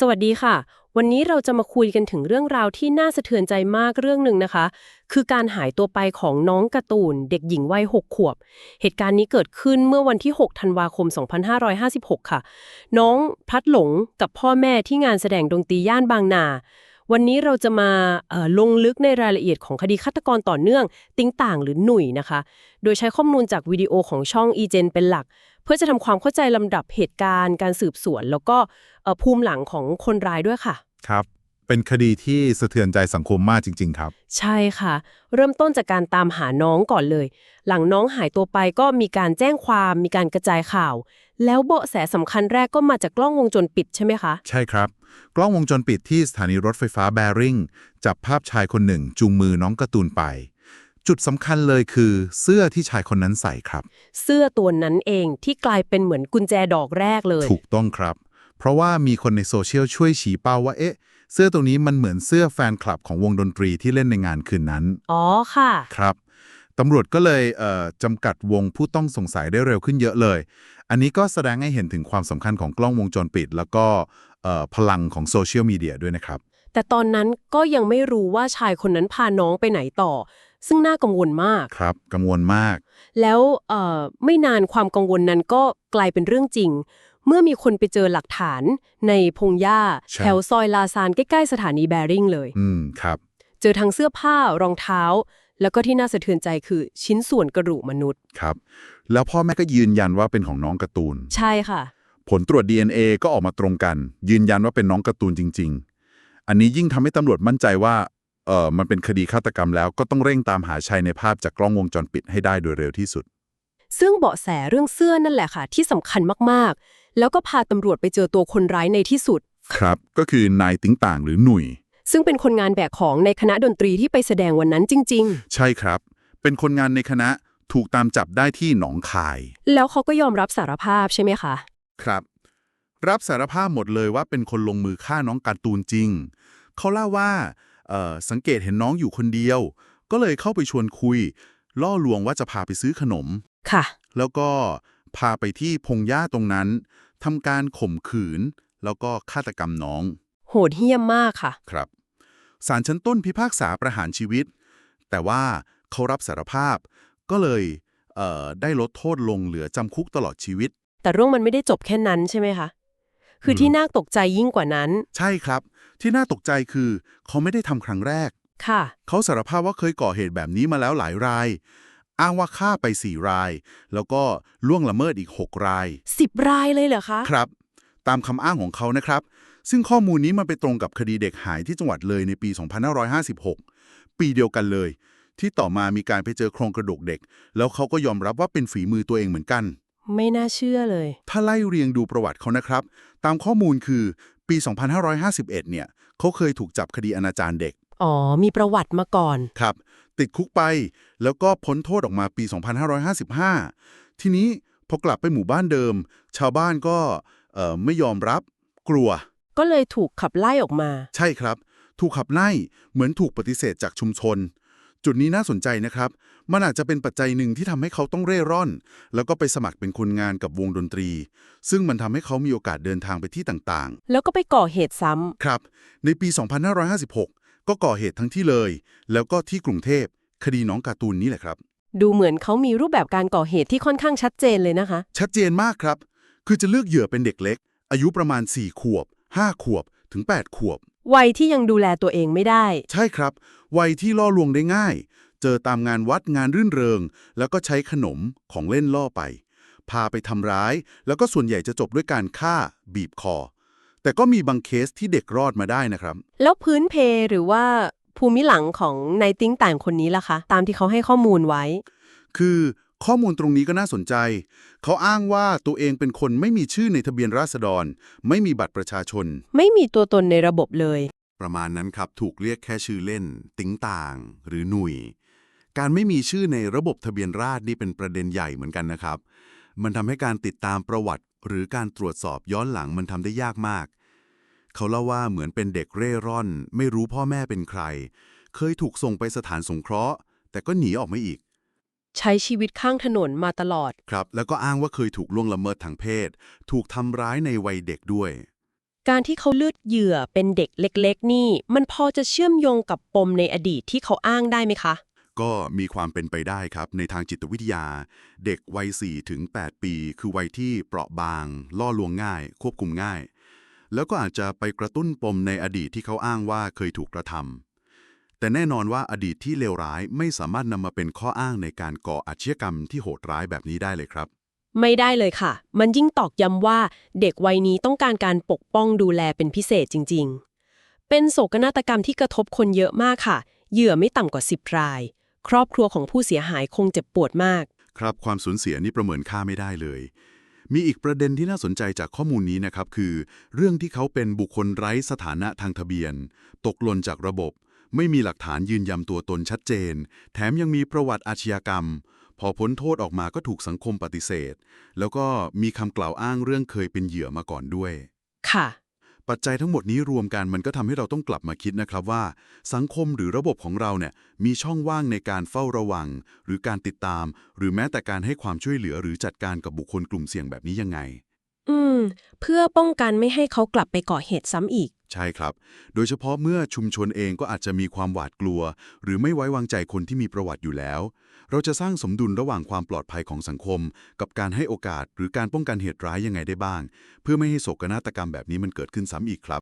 สวัสดีค่ะ วันนี้เราจะมาคุยกันถึงเรื่องราวที่น่าสะเทือนใจมากเรื่องหนึ่งนะคะ คือการหายตัวไปของน้องการ์ตูน เด็กหญิงวัย6ขวบ เหตุการณ์นี้เกิดขึ้นเมื่อวันที่ 6 ธันวาคม 2556 ค่ะ น้องพลัดหลงกับพ่อแม่ที่งานแสดงดนตรีย่านบางนา วันนี้เราจะมาเอ่อลงลึกในรายละเอียดของคดีฆาตกรต่อเนื่อง ติ้งต่างหรือหนุ่ยนะคะ โดยใช้ข้อมูลจากวิดีโอของช่อง e g e n เป็นหลัก เพื่อจะทำความเข้าใจลำดับเหตุการณ์ การสืบสวน แล้วก็เอ่อภูมิหลังของคนร้ายด้วยค่ะ ครับเป็นคดีที่สะเทือนใจสังคมมากจริง ๆ ครับ ใช่ค่ะ เริ่มต้นจากการตามหาน้องก่อนเลย หลังน้องหายตัวไปก็มีการแจ้งความมีการกระจายข่าว แล้วเบาะแสสำคัญแรกก็มาจากกล้องวงจรปิดใช่ไหมคะ ใช่ครับ กล้องวงจรปิดที่สถานีรถไฟฟ้าแบริ่งจับภาพชายคนหนึ่ง จูงมือน้องการ์ตูนไป จุดสำคัญเลยคือ เสื้อที่ชายคนนั้นใส่ครับ เสื้อตัวนั้นเองที่กลายเป็นเหมือนกุญแจดอกแรกเลย ถูกต้องครับ เพราะว่ามีคนในโซเชียลช่วยชี้เป้าว่าเอ๊ะ เสื้อตัวนี้มันเหมือนเสื้อแฟนคลับของวงดนตรีที่เล่นในงานคืนนั้น อ๋อค่ะ ครับ ตำรวจก็เลยเอ่อจำกัดวงผู้ต้องสงสัยได้เร็วขึ้นเยอะเลย อันนี้ก็แสดงให้เห็นถึงความสำคัญของกล้องวงจรปิด แล้วก็เอ่อพลังของโซเชียลมีเดียด้วยนะครับ แต่ตอนนั้นก็ยังไม่รู้ว่าชายคนนั้นพาน้องไปไหนต่อ ซึ่งน่ากังวลมาก ครับ กังวลมาก แล้วเอ่อไม่นานความกังวลนั้นก็กลายเป็นเรื่องจริง เมื่อมีคนไปเจอหลักฐานในพงหญ้าใช่แถวซอยลาซานใกล้ๆสถานีแบริ่งเลย อืม ครับ เจอทั้งเสื้อผ้ารองเท้า แล้วก็ที่น่าสะเทือนใจคือชิ้นส่วนกระดูกมนุษย์ ครับ แล้วพ่อแม่ก็ยืนยันว่าเป็นของน้องการ์ตูน ใช่ค่ะ ผลตรวจ DNA ก็ออกมาตรงกัน ยืนยันว่าเป็นน้องการ์ตูนจริง ๆ อันนี้ยิ่งทำให้ตำรวจมั่นใจว่าเออมันเป็นคดีฆาตกรรมแล้วก็ต้องเร่งตามหาชายในภาพจากกล้องวงจรปิดให้ได้โดยเร็วที่สุด ซึ่งเบาะแสเรื่องเสื้อนั่นแหละค่ะ ที่สำคัญมากๆ แล้วก็พาตำรวจไปเจอตัวคนร้ายในที่สุด ครับ ก็คือนายติ้งต่างหรือหนุ่ย ซึ่งเป็นคนงานแบกของในคณะดนตรีที่ไปแสดงวันนั้นจริง ใช่ครับ เป็นคนงานในคณะถูกตามจับได้ที่หนองคาย ๆ แล้วเขาก็ยอมรับสารภาพใช่ไหมคะ ครับ รับสารภาพหมดเลยว่าเป็นคนลงมือฆ่าน้องการ์ตูนจริง เขาเล่าว่าเอ่อสังเกตเห็นน้องอยู่คนเดียว ก็เลยเข้าไปชวนคุย ล่อลวงว่าจะพาไปซื้อขนม ค่ะ แล้วก็พาไปที่พงหญ้าตรงนั้นทำการข่มขืน แล้วก็ฆาตกรรมน้องโหดเหี้ยมมากค่ะ ครับศาลชั้นต้นพิพากษาประหารชีวิต แต่ว่าเขารับสารภาพ ก็เลยเอ่อได้ลดโทษลงเหลือจำคุกตลอดชีวิต แต่เรื่องมันไม่ได้จบแค่นั้นใช่ไหมคะ คือที่น่าตกใจยิ่งกว่านั้น ใช่ครับ ที่น่าตกใจคือเขาไม่ได้ทำครั้งแรก ค่ะ เขาสารภาพว่าเคยก่อเหตุแบบนี้มาแล้วหลายราย อ้างว่าฆ่าไป4ราย แล้วก็ล่วงละเมิดอีก6รายสิบรายเลยเหรอคะ ครับ ตามคำอ้างของเขานะครับ ซึ่งข้อมูลนี้มันไปตรงกับคดีเด็กหายที่จังหวัดเลยในปี 2556 ปีเดียวกันเลย ที่ต่อมามีการไปเจอโครงกระดูกเด็ก แล้วเขาก็ยอมรับว่าเป็นฝีมือตัวเองเหมือนกัน ไม่น่าเชื่อเลย ถ้าไล่เรียงดูประวัติเขานะครับ ตามข้อมูลคือปี 2551 เนี่ยเขาเคยถูกจับคดีอนาจารเด็ก อ๋อ มีประวัติมาก่อน ครับ ติดคุกไป แล้วก็พ้นโทษออกมาปี 2555 ทีนี้พอกลับไปหมู่บ้านเดิม ชาวบ้านก็เอ่อไม่ยอมรับ กลัว ก็เลยถูกขับไล่ออกมา ใช่ครับ ถูกขับไล่เหมือนถูกปฏิเสธจากชุมชน จุดนี้น่าสนใจนะครับ มันอาจจะเป็นปัจจัยหนึ่งที่ทำให้เขาต้องเร่ร่อน แล้วก็ไปสมัครเป็นคนงานกับวงดนตรี ซึ่งมันทำให้เขามีโอกาสเดินทางไปที่ต่างแล้วก็ไปก่อเหตุซ้ำๆครับ ในปี 2556 ก็ก่อเหตุทั้งที่เลย แล้วก็ที่กรุงเทพคดีน้องการ์ตูนนี่แหละครับดูเหมือนเขามีรูปแบบการก่อเหตุที่ค่อนข้างชัดเจนเลยนะคะ ชัดเจนมากครับ คือจะเลือกเหยื่อเป็นเด็กเล็ก อายุประมาณ 4 ขวบ 5 ขวบถึง 8 ขวบ วัยที่ยังดูแลตัวเองไม่ได้ ใช่ครับ วัยที่ล่อลวงได้ง่าย เจอตามงานวัดงานรื่นเริง แล้วก็ใช้ขนมของเล่นล่อไป พาไปทำร้าย แล้วก็ส่วนใหญ่จะจบด้วยการฆ่า บีบคอ แต่ก็มีบางเคสที่เด็กรอดมาได้นะครับ แล้วพื้นเพหรือว่าภูมิหลังของนายติ้งต่างคนนี้ล่ะคะ ตามที่เขาให้ข้อมูลไว้ คือ ข้อมูลตรงนี้ก็น่าสนใจ เขาอ้างว่าตัวเองเป็นคนไม่มีชื่อในทะเบียนราษฎร ไม่มีบัตรประชาชน ไม่มีตัวตนในระบบเลย ประมาณนั้นครับ ถูกเรียกแค่ชื่อเล่น ติ้งต่าง หรือหนุ่ย การไม่มีชื่อในระบบทะเบียนราษฎรนี่เป็นประเด็นใหญ่เหมือนกันนะครับ มันทำให้การติดตามประวัติ หรือการตรวจสอบย้อนหลังมันทำได้ยากมาก เขาเล่าว่าเหมือนเป็นเด็กเร่ร่อน ไม่รู้พ่อแม่เป็นใคร เคยถูกส่งไปสถานสงเคราะห์ แต่ก็หนีออกมาอีก ใช้ชีวิตข้างถนนมาตลอด ครับ แล้วก็อ้างว่าเคยถูกล่วงละเมิดทางเพศ ถูกทำร้ายในวัยเด็กด้วย การที่เขาเลือดเหยื่อเป็นเด็กเล็ก ๆ นี่ มันพอจะเชื่อมโยงกับปมในอดีตที่เขาอ้างได้ไหมคะ ก็มีความเป็นไปได้ครับ ในทางจิตวิทยา เด็กวัย4ถึง8ปี คือวัยที่เปราะบาง ล่อลวงง่าย ควบคุมง่าย แล้วก็อาจจะไปกระตุ้นปมในอดีตที่เขาอ้างว่าเคยถูกกระทำ แต่แน่นอนว่าอดีตที่เลวร้ายไม่สามารถนำมาเป็นข้ออ้างในการก่ออาชญากรรมที่โหดร้ายแบบนี้ได้เลยครับ ไม่ได้เลยค่ะ มันยิ่งตอกย้ำว่าเด็กวัยนี้ต้องการการปกป้องดูแลเป็นพิเศษจริง ๆ เป็นโศกนาฏกรรมที่กระทบคนเยอะมากค่ะ เหยื่อไม่ต่ำกว่า 10 ราย ครอบครัวของผู้เสียหายคงเจ็บปวดมาก ครับความสูญเสียนี่ประเมินค่าไม่ได้เลยมีอีกประเด็นที่น่าสนใจจากข้อมูลนี้นะครับ คือ เรื่องที่เขาเป็นบุคคลไร้สถานะทางทะเบียน ตกหล่นจากระบบ ไม่มีหลักฐานยืนยันตัวตนชัดเจน แถมยังมีประวัติอาชญากรรม พอพ้นโทษออกมาก็ถูกสังคมปฏิเสธ แล้วก็มีคำกล่าวอ้างเรื่องเคยเป็นเหยื่อมาก่อนด้วย ค่ะ ปัจจัยทั้งหมดนี้รวมกันมันก็ทำให้เราต้องกลับมาคิดนะครับว่า สังคมหรือระบบของเราเนี่ยมีช่องว่างในการเฝ้าระวัง หรือการติดตาม หรือแม้แต่การให้ความช่วยเหลือหรือจัดการกับบุคคลกลุ่มเสี่ยงแบบนี้ยังไงอื ม เพื่อป้องกันไม่ให้เขากลับไปก่อเหตุซ้ำอีก ใช่ครับ โดยเฉพาะเมื่อชุมชนเองก็อาจจะมีความหวาดกลัว หรือไม่ไว้วางใจคนที่มีประวัติอยู่แล้ว เราจะสร้างสมดุลระหว่างความปลอดภัยของสังคม กับการให้โอกาสหรือการป้องกันเหตุร้ายยังไงได้บ้าง เพื่อไม่ให้โศกนาฏกรรมแบบนี้มันเกิดขึ้นซ้ำอีกครับ